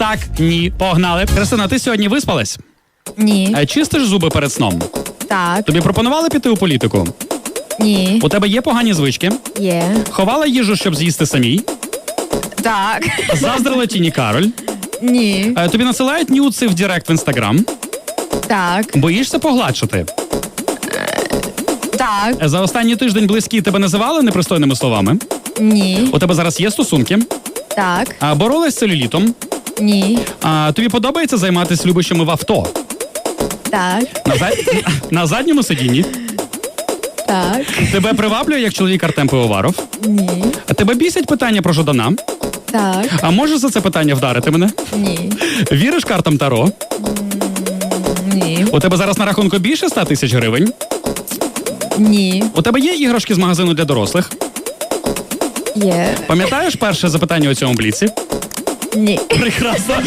так, ні. Погнали. Христина, ти сьогодні виспалась? Ні. Е, Чистиш зуби перед сном? Так. Тобі пропонували піти у політику? Ні. У тебе є погані звички? Є. Ховала їжу, щоб з'їсти самій? Так. Заздрила Тіні Кароль? Ні. Е, Тобі насилають нюци в Директ в інстаграм? Так. Боїшся погладшити? Так. Е, За останній тиждень близькі тебе називали непристойними словами? Ні. У тебе зараз є стосунки? Так. А боролась з целюлітом? Ні. А тобі подобається займатися любищами в авто? Так. На, за... на задньому сидінні? Так. Тебе приваблює як чоловік Артем Пивоваров? Ні. А тебе бісять питання про Жадана? Так. А можеш за це питання вдарити мене? Ні. Віриш картам Таро? Ні. У тебе зараз на рахунку більше 100 тисяч гривень? Ні. У тебе є іграшки з магазину для дорослих? Є. Пам'ятаєш перше запитання у цьому бліці? Ні. Прекрасно.